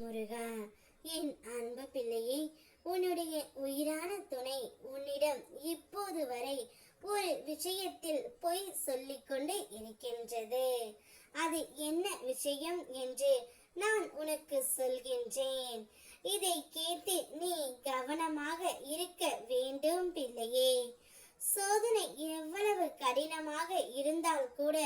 முருகா என் அன்பு பிள்ளையே உன்னுடைய உயிரான துணை உன்னிடம் இப்போது வரை ஒரு விஷயத்தில் பொய் சொல்லிக்கொண்டு இருக்கின்றது. அது என்ன விஷயம் என்று நான் உனக்கு சொல்கின்றேன். இதை கேட்டு நீ கவனமாக இருக்க வேண்டும் பிள்ளையே. சோதனை எவ்வளவு கடினமாக இருந்தால் கூட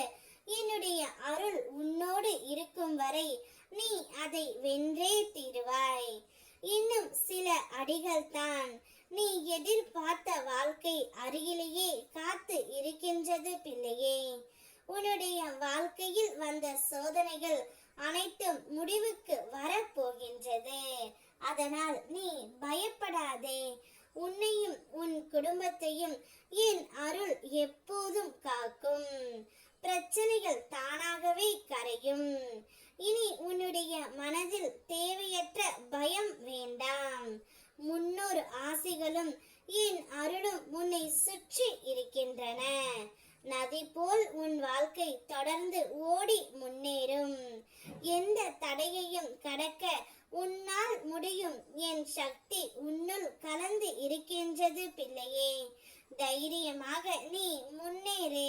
என்னுடைய அருள் உன்னோடு இருக்கும் வரை நீ அதை வென்றே தீருவாய். இன்னும் சில அடிகள் தான் நீ எதிர்பார்த்த வாழ்க்கை அருகிலேயே காத்து இருக்கின்றது பிள்ளையே. உன்னுடைய வாழ்க்கையில் வந்த சோதனைகள் அனைத்தும் முடிவுக்கு வரப்போகின்றது. அதனால் நீ பயப்படாதே. உன்னையும் உன் குடும்பத்தையும் என் அருள் எப்போதும் காக்கும் பிரச்சனைகள் தானாகவே கரையும் இனி உன்னுடைய மனதில் தேவையற்ற பயம் வேண்டாம். முன்னோர் ஆசைகளும் என் அருளும் உன்னை சுற்றி இருக்கின்றன. நதி போல் உன் வாழ்க்கை தொடர்ந்து ஓடி முன்னேறும். எந்த தடையையும் கடக்க உன்னால் முடியும். என் சக்தி உன்னுள் கலந்து இருக்கின்றது பிள்ளையே. தைரியமாக நீ முன்னேறு.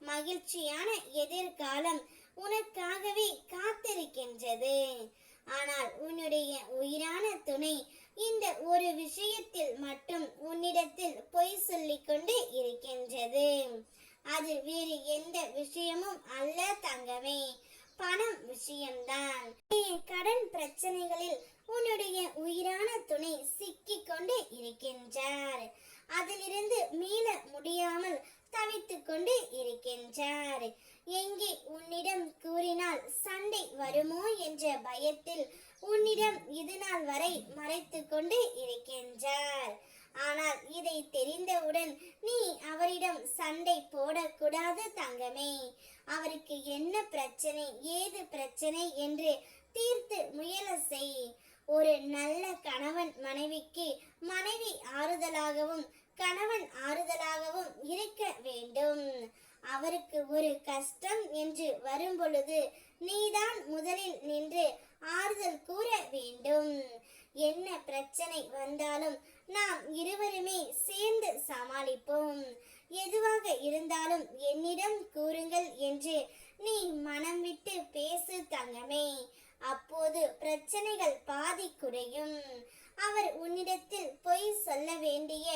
மகிழ்ச்சியான எதிர்காலம் உனக்காகவே இருக்கின்றது. ஆனால் உன்னுடைய உயிரான துணை இந்த ஒரு விஷயத்தில் மட்டும் உன்னிடத்தில் பொய் சொல்லிக் கொண்டு இருக்கின்றது. அது வேறு எந்த விஷயமும் அல்ல தங்கமே. பணம் விஷயம்தான். நீ கடன் பிரச்சனைகளில் உன்னுடைய உயிரான துணை சிக்கிக் கொண்டு இருக்கின்றார். அதிலிருந்து மீள முடியாமல் தவித்துக் கொண்டு இருக்கின்றார். எங்கே உன்னிடம் வருமோ என்ற பயத்தில் உன்னிடம் இது நாள் வரை மறைத்து கொண்டு இருக்கின்றார். ஆனால் இதை தெரிந்தவுடன் நீ அவரிடம் சண்டை போடக்கூடாது தங்கமே. அவருக்கு என்ன பிரச்சனை ஏது பிரச்சனை என்று தீர்த்து முயல செய். ஒரு நல்ல கணவன் மனைவிக்கு மனைவி ஆறுதலாகவும் கணவன் ஆறுதலாகவும் இருக்க வேண்டும். அவருக்கு ஒரு கஷ்டம் என்று வரும்பொழுது நீதான் முதலில் நின்று ஆறுதல் கூற வேண்டும். என்ன பிரச்சனை வந்தாலும் நாம் இருவருமே சேர்ந்து சமாளிப்போம். எதுவாக இருந்தாலும் என்னிடம் கூறுங்கள் என்று நீ மனம் விட்டு பேசு தங்கமே. அப்போது பிரச்சனைகள் பாதி குறையும் அவர் உன்னிடத்தில் பொய் சொல்ல வேண்டிய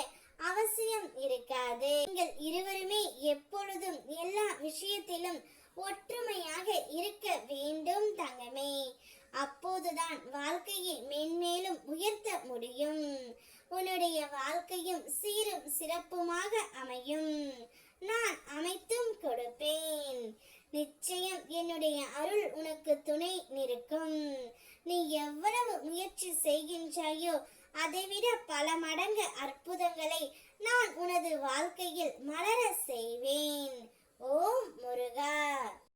அவசியம் இருக்காது. நீங்கள் இருவருமே எப்பொழுதும் எல்லா விஷயத்திலும் ஒற்றுமையாக இருக்க வேண்டும் தங்கமே. அப்போதுதான் வாழ்க்கையை மென்மேலும் உயர்த்த முடியும். உன்னுடைய வாழ்க்கையும் சீரும் சிறப்புமாக அமையும். நான் அமைத்தும் கொடுப்பேன். நிச்சயம் என்னுடைய அருள் உனக்கு துணை நிற்கும் நீ எவ்வளவு முயற்சி செய்கின்றாயோ அதைவிட பல மடங்கு அற்புதங்களை நான் உனது வாழ்க்கையில் மலர செய்வேன்.